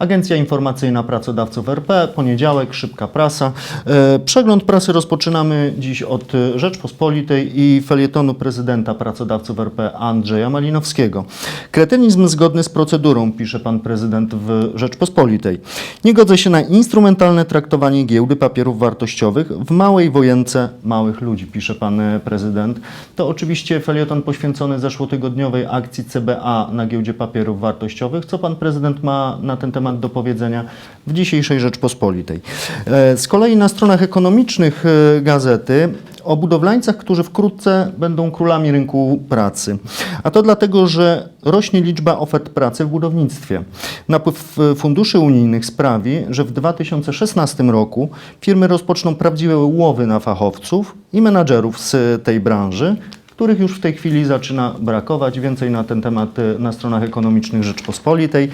Agencja Informacyjna Pracodawców RP, poniedziałek, szybka prasa. E, Przegląd prasy rozpoczynamy dziś od e, Rzeczpospolitej i felietonu prezydenta pracodawców RP Andrzeja Malinowskiego. Kretynizm zgodny z procedurą, pisze pan prezydent w Rzeczpospolitej. Nie godzę się na instrumentalne traktowanie giełdy papierów wartościowych w małej wojence małych ludzi, pisze pan e, prezydent. To oczywiście felieton poświęcony zeszłotygodniowej akcji CBA na giełdzie papierów wartościowych. Co pan prezydent ma na ten temat do powiedzenia w dzisiejszej Rzeczpospolitej? E, Z kolei na stronach ekonomicznych e, gazety o budowlańcach, którzy wkrótce będą królami rynku pracy. A to dlatego, że rośnie liczba ofert pracy w budownictwie. Napływ e, funduszy unijnych sprawi, że w 2016 roku firmy rozpoczną prawdziwe łowy na fachowców i menadżerów z tej branży, których już w tej chwili zaczyna brakować. Więcej na ten temat e, na stronach ekonomicznych Rzeczpospolitej.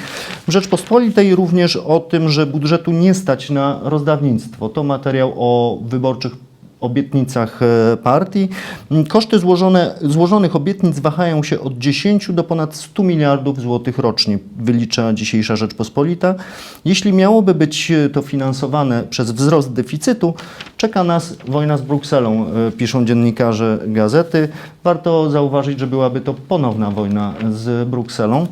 W Rzeczpospolitej również o tym, że budżetu nie stać na rozdawnictwo. To materiał o wyborczych obietnicach e, partii. Koszty złożone, złożonych obietnic wahają się od 10 do ponad 100 miliardów złotych rocznie, wylicza dzisiejsza Rzeczpospolita. Jeśli miałoby być e, to finansowane przez wzrost deficytu, czeka nas wojna z Brukselą, e, piszą dziennikarze gazety. Warto zauważyć, że byłaby to ponowna wojna z Brukselą.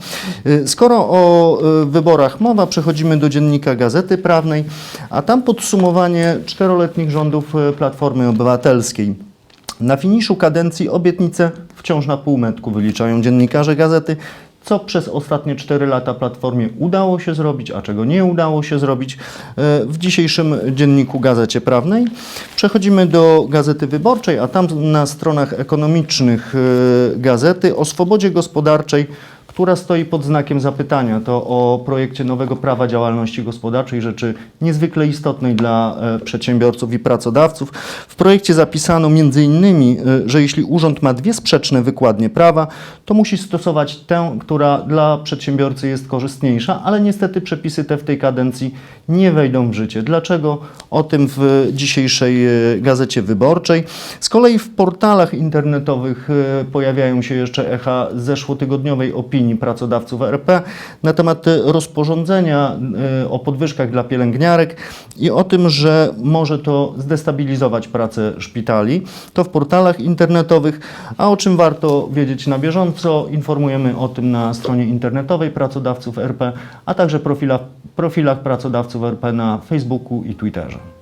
Skoro o wyborach mowa, przechodzimy do dziennika Gazety Prawnej, a tam podsumowanie czteroletnich rządów e, Platformy Obywatelskiej. Na finiszu kadencji obietnice wciąż na półmetku wyliczają dziennikarze gazety, co przez ostatnie 4 lata Platformie udało się zrobić, a czego nie udało się zrobić e, w dzisiejszym dzienniku Gazecie Prawnej. Przechodzimy do Gazety Wyborczej, a tam na stronach ekonomicznych e, gazety o swobodzie gospodarczej która stoi pod znakiem zapytania. To o projekcie nowego prawa działalności gospodarczej, rzeczy niezwykle istotnej dla e, przedsiębiorców i pracodawców. W projekcie zapisano m.in., e, że jeśli urząd ma dwie sprzeczne wykładnie prawa, to musi stosować tę, która dla przedsiębiorcy jest korzystniejsza, ale niestety przepisy te w tej kadencji nie wejdą w życie. Dlaczego? O tym w dzisiejszej e, Gazecie Wyborczej. Z kolei w portalach internetowych pojawiają się jeszcze echa zeszłotygodniowej opinii pracodawców RP na temat e, rozporządzenia e, o podwyżkach dla pielęgniarek i o tym, że może to zdestabilizować pracę szpitali. To w portalach internetowych, a o czym warto wiedzieć na bieżąco, informujemy o tym na stronie internetowej pracodawców RP, a także profilach, profilach pracodawców RP na Facebooku i Twitterze.